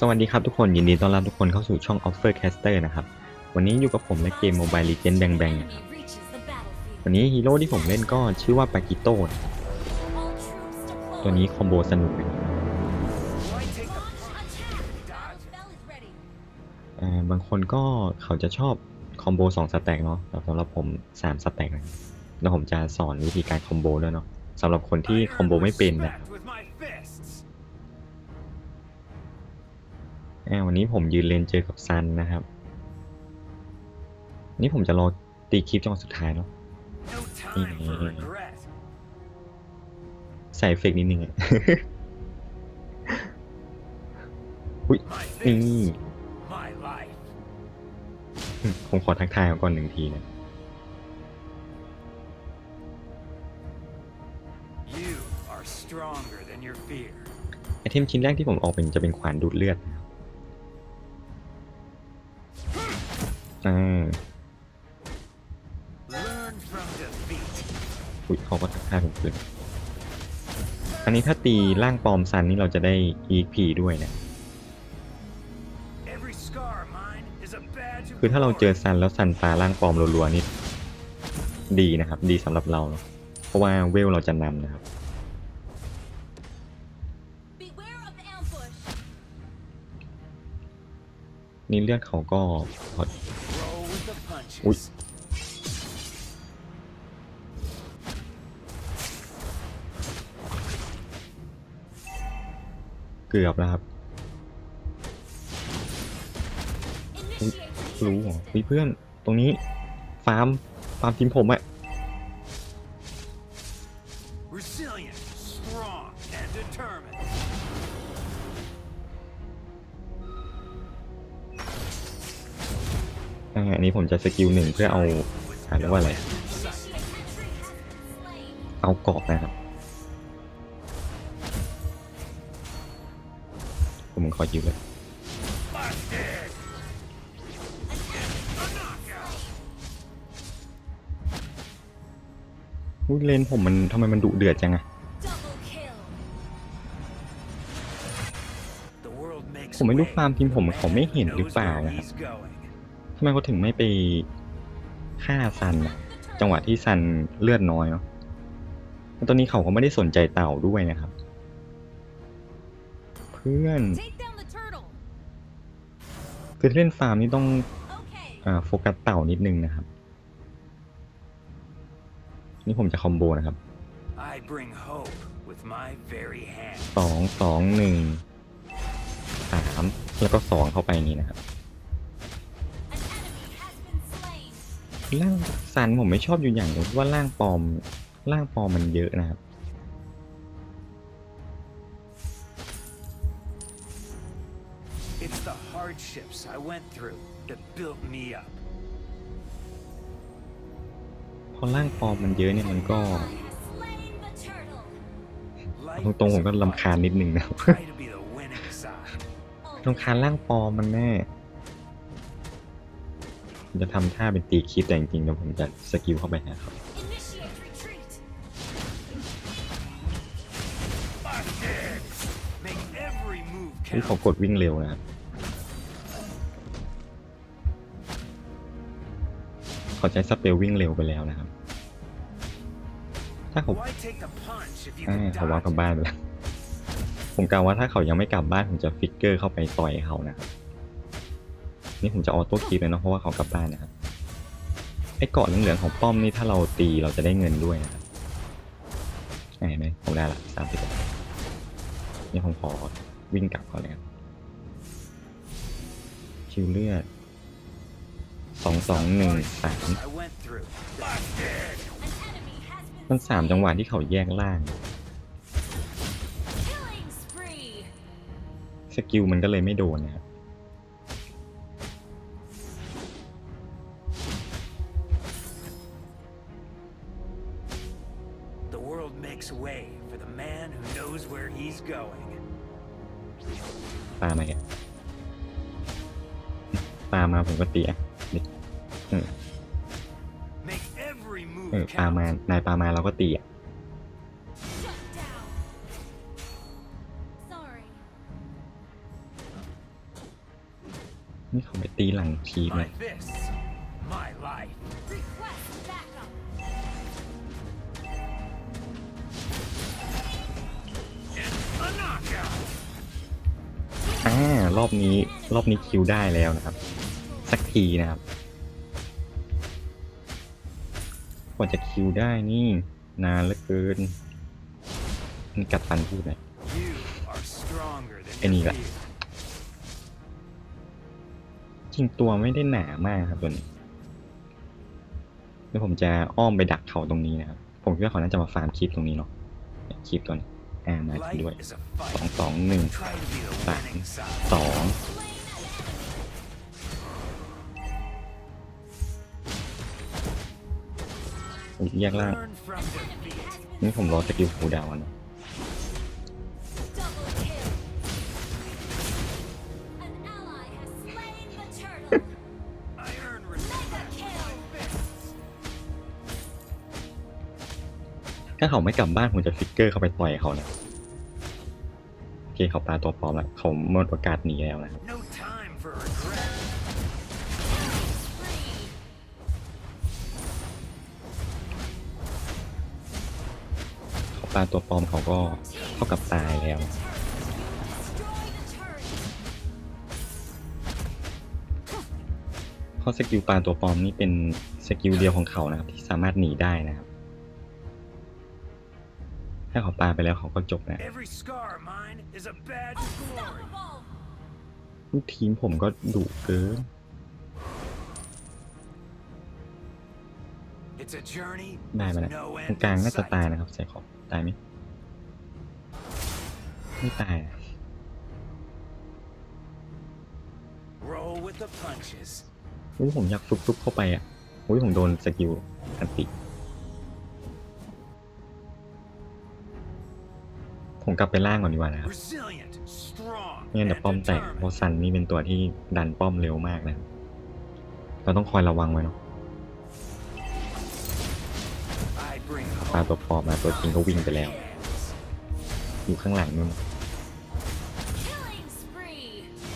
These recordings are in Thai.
สวัสดีครับทุกคนยินดีต้อนรับทุกคนเข้าสู่ช่อง Offer Caster นะครับ วันนี้อยู่กับผมและเกม Mobile Legends Bang Bang นะครับวันนี้ฮีโร่ที่ผมเล่นก็ชื่อว่าปากิโต้นะครับตัวนี้คอมโบสนุกนะครับอ่าบางคนก็เขาจะชอบคอมโบ2สแต็กเนาะแต่สำหรับผม3สแต็กนะครับแล้วผมจะสอนวิธีการคอมโบด้วยเนาะสำหรับคนที่คอมโบไม่เป็นนะ วันนี้ผมยืนเลนเจอกับซันนะครับ นี่ผมจะรอตีคลิปจังหวะสุดท้ายเนาะใส่เอฟเฟกต์นิดนึงอะอุ้ยนี่ผมขอทักทายเขาก่อนหนึ่งทีนะไอเทมชิ้นแรกที่ผมออกเป็นจะเป็นขวานดูดเลือดนะครับ อ่าอุ้ยเขาก็ทักทายผมขึ้นอันนี้ถ้าตีร่างปลอมซันนี่เราจะได้ EP ด้วยนะ คือถ้าเราเจอซันแล้วซันปลาร่างปลอมรัวๆนี่ดีนะครับ ดีสำหรับเราเนอะเพราะว่าเวลเราจะนำนะครับนี่เลือดเขาก็พ ออุ๊ยเกือบแล้วครับรู้เหรอเฮ้ยเพื่อนตรงนี้ฟาร์มฟาร์มทีมผมอะ จะสกิลหนึ่งเพื่อเอาอ่าเรียกว่าอะไร เอาเกาะนะครับ ผมขอยิวเลยอุ๊ยเลนผมมันทำไมมันดุเดือดจังอะผมไม่รู้ฟาร์มทีมผมเขาไม่เห็นหรือเปล่านะครับ ทำไมเขาถึงไม่ไปฆ่าซันอะจังหวะที่ซันเลือดน้อยเนาะแล้วตอนนี้เขาก็ไม่ได้สนใจเต่าด้วยนะครับ เพื่อนคือเล่นฟาร์มนี่ต้องอ่าโฟกัสเต่านิดนึงนะครับ นี่ผมจะคอมโบนะครับ I bring hope with my very hand. สองสองหนึ่งสามแล้วก็สองเข้าไปอย่างนี้นะครับ ร่างซันผมไม่ชอบอยู่อย่างหนึงว่าร่างปลอมร่างปลอมมันเยอะนะครับ It's the hardships I went through that built me up. พอร่างปลอมมันเยอะเนี่ยมันก็ Life ตรงๆผม is ก็ a ลำคาญนิดนึงนะ fight. Try to be the winning side. รำคาญร่างปลอมมันแน่ ผมจะทำท่าเป็นตีคลิปแต่จริงๆเดี๋ยวผมจะสกิลเข้าไปหาเขา Busted! Make every move ที่เขา count. กดวิ่งเร็วนะครับเขาใช้สเปลวิ่งเร็วไปแล้วนะครับ ถ้าเขา Why take the punch if you อ่า can เขาว่า dodge กลับ it? บ้านไปแล้วผมกล่าวว่าถ้าเขายังไม่กลับบ้านผมจะฟิกเกอร์เข้าไปต่อยเขานะครับ นี่ผมจะออโต้คลิปเลยเนาะเพราะว่าเขากลับบ้านนะครับไอ้เกาะเหลืองๆของป้อมนี่ถ้าเราตีเราจะได้เงินด้วยนะครับอ่าเห็นไหมผมได้ละสามสิบนี่ผมขอวิ่งกลับเขาเลยครับคิวเลือดสองสองหนึ่งสาม I went through. Busted! มันสามจังหวะที่เขาแยกล่าง สกิลมันก็เลยไม่โดนนะครับ makes way for the man who knows where he's going. ปลามาแกปลามาผมก็ตีอะนี่เออ Make every เออ move ปลามา count. นายปลามาเราก็ตีอะนี่เขาไปตีหลังคีบ My นะ fists, my อ่ารอบนี้รอบนี้คิวได้แล้วนะครับ สักทีนะครับกว่าจะคิวได้นี่นานเหลือเกินมันกัดฟันพูดหน่อย You are stronger than Any your guy. fear. จริงตัวไม่ได้หนามากครับตัวนี้เดี๋ยวผมจะอ้อมไปดักเขาตรงนี้นะครับ ผมคิดว่าเขาน่าจะมาฟาร์มคลิปตรงนี้เนาะคลิปตัวนี้ อ่ามาจริงด้วย Life is a สอง fight. สองหนึ่ง Try to be the สาม winning side. สองอุ๊ยแยกล่าง Learn from defeat. นี่ผมรอสกิลฟูลดาวน์อะ ถ้าเขาไม่กลับบ้านผมจะฟิกเกอร์เข้าไปต่อยเขานะโอเคเขาปลาตัวปลอมแล้วเขาหมดโอกาสหนีแล้วนะครับ No time for regret. Spree. เขาปลาตัวปลอมเขาก็เท่ากับตายแล้ว Destroy the turret. เพราะสกิลปลาตัวปลอมนี่เป็นสกิลเดียวของเขานะครับที่สามารถหนีได้นะครับ ถ้าเขาปลาไปแล้วเขาก็จบนะ Every scar of mine is a badge of glory. Unstoppable. ลูกทีมผมก็ดุเกิน It's a journey. ได้ไหม with นะ no ตรง end กลาง in น่าจะ sight. ตายนะครับใส่ขอบตายไหมไม่ตายอะ Roll with the punches. อุ้ยผมอยากฟลุกๆเข้าไปอะอุ้ยผมโดนสกิลอันติ ผมกลับไปล่างก่อนดีกว่านะครับ Resilient, strong, ไม่งั้นเดี๋ยว and ป้อมแตกเพ determined. ราะซันนี่เป็นตัวที่ดันป้อมเร็วมากนะครับเราต้องคอยระวังไว้เนาะ I bring ปลา hope ตัวปลอมมาตัวจริงก็วิ่งไปแล้ว hands. อยู่ข้างหลังนู่น Killing spree.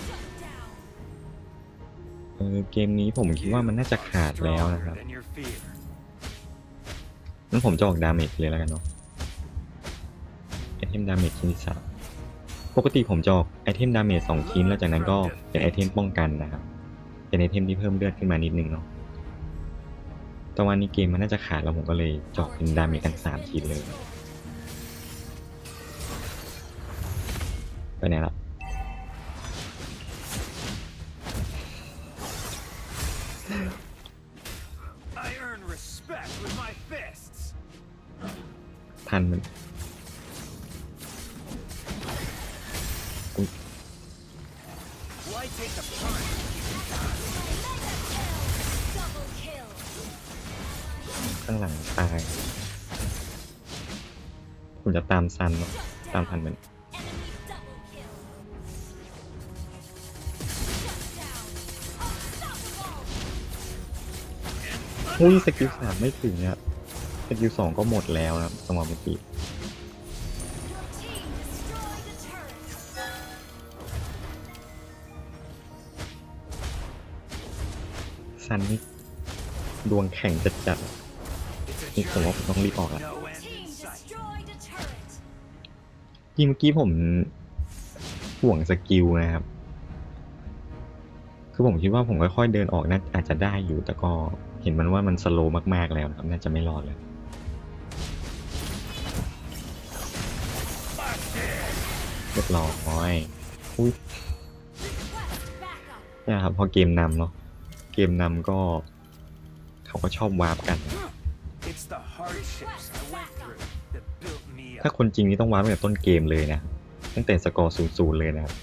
Shut down. เออเกมนี้ผมคิดว่ามันน่าจะขาดแล้วนะครับ Stronger than your fear. งั้นผมจะออกดาเมจเลยแล้วกันเนาะไอ เทมดาเมจชิ้นที่สามปกติผมจะออกไอเทมดาเมจสองชิ้น แล้วจากนั้นก็เป็นไอเทมป้องกันนะครับ เป็นไอเทมที่เพิ่มเลือดขึ้นมานิดนึงเนาะแต่วันนี้เกมมันน่าจะขาดแล้วผมก็เลยเจาะเป็นดาเมจทั้งสามชิ้นเลย ไปไหนละ I earn respect with my fists. ทันมัน ผมจะตามซันเนาะตามทันมัน Enemy double kill. Shut down. Unstoppable. อุ้ยสกิลสามไม่ถึงอะสกิลสองก็หมดแล้วนะครับจังเมื่อกี้ซันนี่ดวงแข่งจัดจัดนี่ผมว่าผมต้องรีบออกละ ที่เมื่อกี้ผมห่วงสกิลนะครับ คือผมคิดว่าผมค่อยๆเดินออกน่าอาจจะได้อยู่ แต่ก็เห็นมันว่ามันสโลว์มากๆแล้วนะครับ น่าจะไม่รอดเลยเรียบร้อยอุ้ย Request backup. เนี่ยครับพอเกมนำเนาะ เกมนำก็ เขาก็ชอบวาร์ปกัน It's the hardships I went through ถ้าคนจริงนี่ต้องวาร์ปตั้งแต่ต้นเกมเลยนะ ตั้งแต่สกอร์ศูนย์ศูนย์เลยนะครับ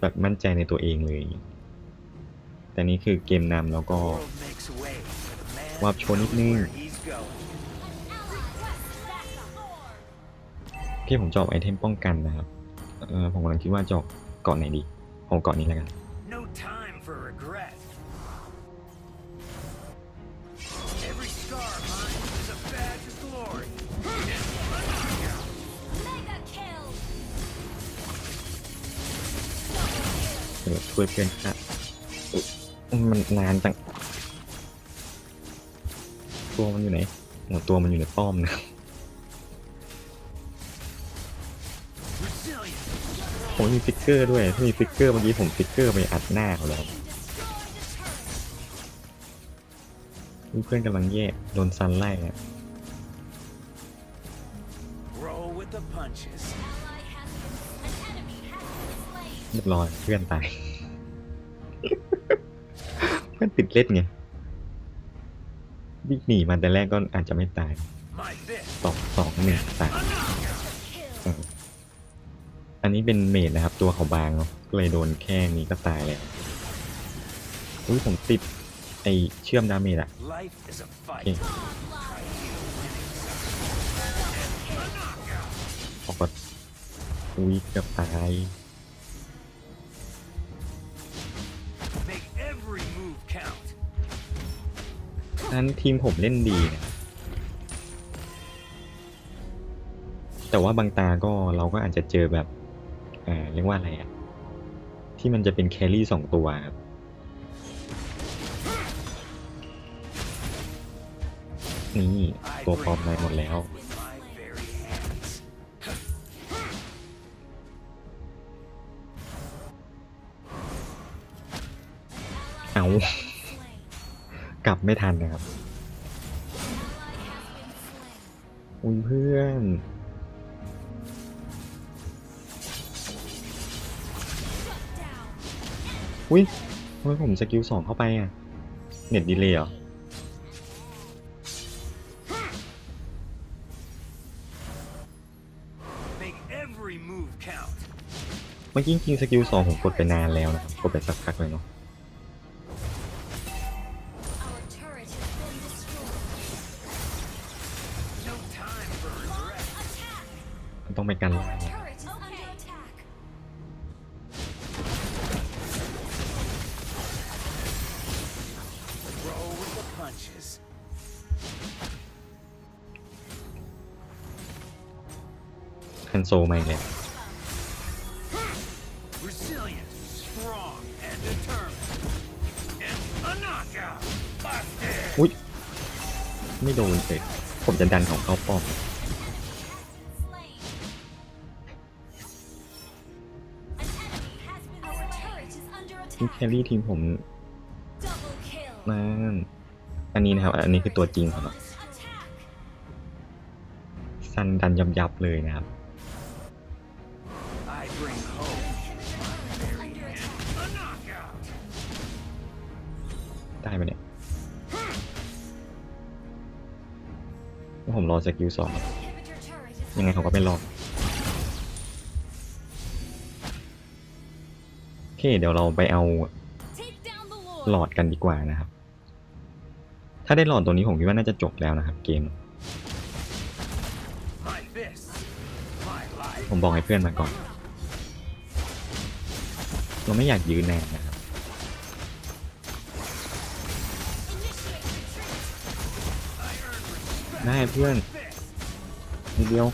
แบบมั่นใจในตัวเองเลย แต่นี่คือเกมนำแล้วก็ The world makes way for the man Wap who chua nít knows nưng. where he's going. An ally requests backup. ที่ผมจออกไอเทมป้องกันนะครับ เออผมกำลังคิดว่าจออกเกาะไหนดีผมเกาะนี้แล้วกัน ยวช่วยเพื่อนค่ะอุ๊ยมันนานจัง ตัวมันอยู่ไหนโอ้ตัวมันอยู่ในป้อมนะ Resilient. ผมมีฟิกเกอร์ด้วย ถ้ามีฟิกเกอร์เมื่อกี้ผมฟิกเกอร์ไปอัดหน้าเขาแล้ว Team destroyed a turret. เพื่อนกำลังแย่โดนซันไล่อะ Roll with the punches. Ally has been. An enemy has been slain. เรียบร้อยเพื่อนตาย เพื่อนติดเล่นไงวิ่งหนีมันแต่แรกก็อาจจะไม่ตาย My fist. สองสองหนึ่งตาย Kill. อันนี้เป็นเมดนะครับ ตัวเขาบางเนาะก็เลยโดนแค่นี้ก็ตายแล้วอุ้ยผมติดไอเชื่อมดาเมจอะ Life is a fight. โอเคออกก่อนอุ้ยเกือบตาย นั้นทีมผมเล่นดีนะแต่ว่าบางตาก็เราก็อาจจะเจอแบบเออเรียกว่าอะไรอะที่มันจะเป็นแครี่สองตัวครับนี่ตัวปลอมในหมดแล้ว เอา กลับไม่ทันนะครับ Ally has been slain. อุ้ยเพื่อน Shut down. อุ้ยทำไมผมสกิลสองเข้าไปอะ เน็ตดีเลยเหรอ Make every move count. เมื่อกี้จริงๆสกิลสองผมกดไปนานแล้วนะครับ กดไปสักพักเลยเนาะ attack. Roll with the punches. คันโซมาอีกแล้ว Resilient, strong, and determined. And a knockout. Busted. อุ้ยไม่โดนเลยผมจะดันของเข้าป้อม is under นี่แค attack. รี่ทีมผม Double kill. นั่นอันนี้นะครับ อันนี้คือตัวจริงครับ Attack. ซันดันยับยับๆเลยนะครับ I bring hope. Under attack. A knockout. ได้ไหมเนี่ยแล้วผมรอสกิลสอง Inhibitor turret is ยังไงเขาก็ไม่รอด อเค เดี๋ยวเราไปเอาหลอดกันดีกว่านะครับ ถ้าได้หลอดตัวนี้ผมคิดว่าน่าจะจบแล้วนะครับเกม ผมบอกให้เพื่อนมาก่อน เราไม่อยากยืนนานนะครับ ได้เพื่อนนิดเดียว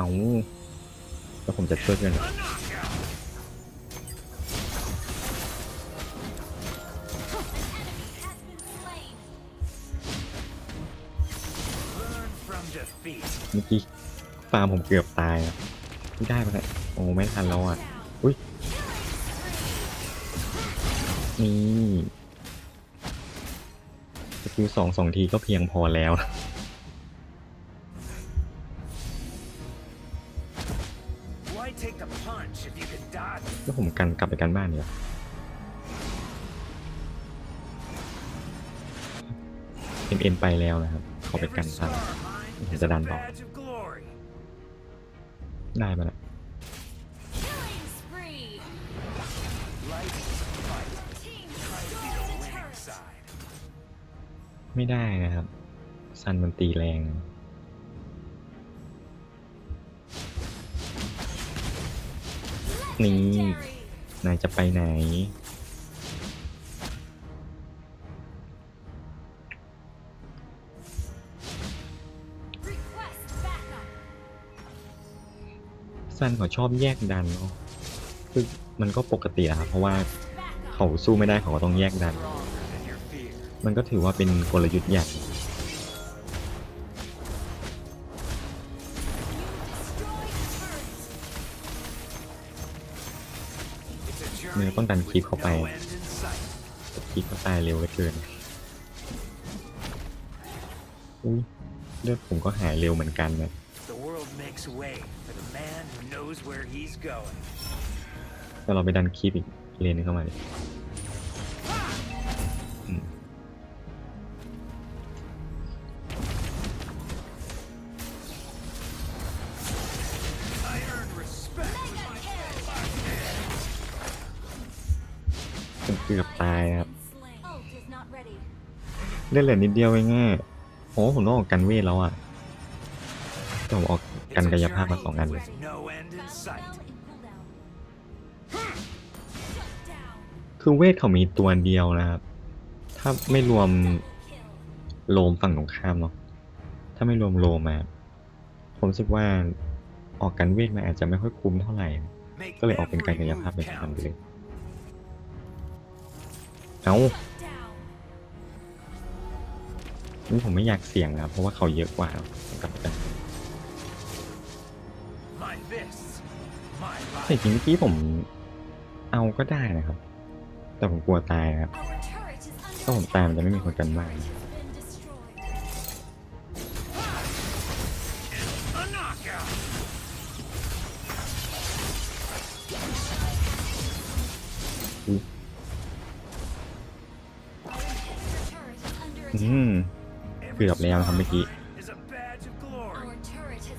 เอาแล้วผมจะช่วยเพื่อนเมื่อกี้ฟาร์มผมเกือบตายอะไม่ได้ปะเนี่ยโอ้ไม่ทันแล้วอะอุ้ยนี่สกิลสองสองทีก็เพียงพอแล้ว Why take the punch if you can dodge it? แล้วผมกันกลับไปกันบ้านเนีกว่ยเอ็มเอ็มไปแล้วนะครับเขาไปกัน Every ทัน scar of mine Ito is sa a Dan ba? badge of glory. ได้มาแล้ว Killing spree. Life is a fight. Team Try to be destroyed the a winning turret. side. ไม่ได้นะครับ ซันมันตีแรง นี่ นายจะไปไหน ซันเขาชอบแยกดันเนาะคือมันก็ปกติอะครับเพราะว่าเขาสู้ไม่ได้เขาก็ต้องแยกดัน มันก็ถือว่าเป็นกลยุทธ์อย่าง มัน journey ก็ต้องดันคลิป with เข้าไป no end in sight. คลิปก็ตายเร็วเหลือเกินอุ้ยเลือดผมก็หายเร็วเหมือนกันนะ The world makes way for the man who knows where he's going. แต่เราไปดันคลิปอีกเลนนึงเข้ามาดิอื เล่นเหลือนิดเดียวเองอะโอ้ผมต้องออกกันเวทแล้วอะแต่ผมออกกันกายภาพมาสองอันเลย with no end in sight. Spell in cooldown. Shut down. คือเวทเขามีตัวเดียวนะครับ ถ้าไม่รวม Kill. โลมฝั่งตรงข้ามเนาะ ถ้าไม่รวมโลมมาผมรู้สึกว่าออกกันเวทมันอาจจะไม่ค่อยคุ้มเท่าไหร่ Make ก็เลยออกเป็นการ every กายภาพ move เป็นทาง count. ไปเลย เอ้า Down. นี่ผมไม่อยากเสี่ยงนะครับเพราะว่าเขาเยอะกว่ากับกัน My fists. My แต่ life. จริงๆเมื่อกี้ผมเอาก็ได้นะครับ แต่ผมกลัวตายนะครับ Our turret is under ถ้าผมตายมันจะไม่มีคนกันบ้าน Has been destroyed. A knockout. อุ๊ย Our inhibitor turret is under อื attack. มเกือบแล้วนะครับเมื่อกี้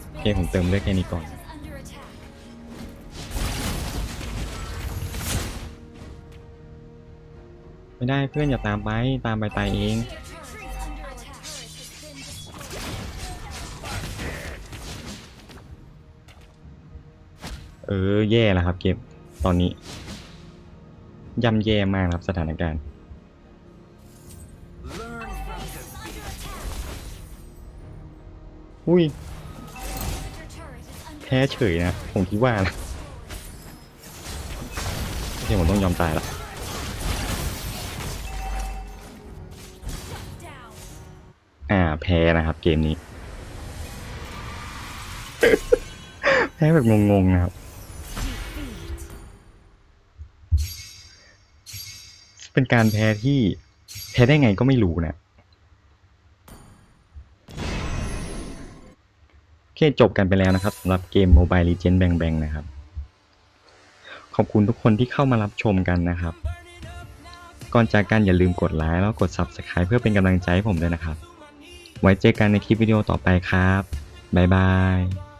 โอเคผมเติมเลือดแค่นี้ก่อนไม่ได้เพื่อนอย่าตามไปตามไปตายเองเออแย่แล้วครับเกมตอนนี้ย่ำแย่มากครับสถานการณ์ อุ้ย แพ้เฉยนะ ผมคิดว่านะโอเคผมต้องยอมตายละอ่า แพ้นะครับ เกมนี้ แพ้แบบงงๆนะครับ เป็นการแพ้ที่ แพ้ได้ไงก็ไม่รู้นะ คจบกันไปแล้วนะครับสำหรับเกม Mobile Legends Bang Bang นะครับ ขอบคุณทุกคนที่เข้ามารับชมกันนะครับ ก่อนจากกันอย่าลืมกดไลค์แล้วกด Subscribe เพื่อเป็นกำลังใจให้ผมด้วยนะครับ ไว้เจอกันในคลิปวิดีโอต่อไปครับ บ๊ายบาย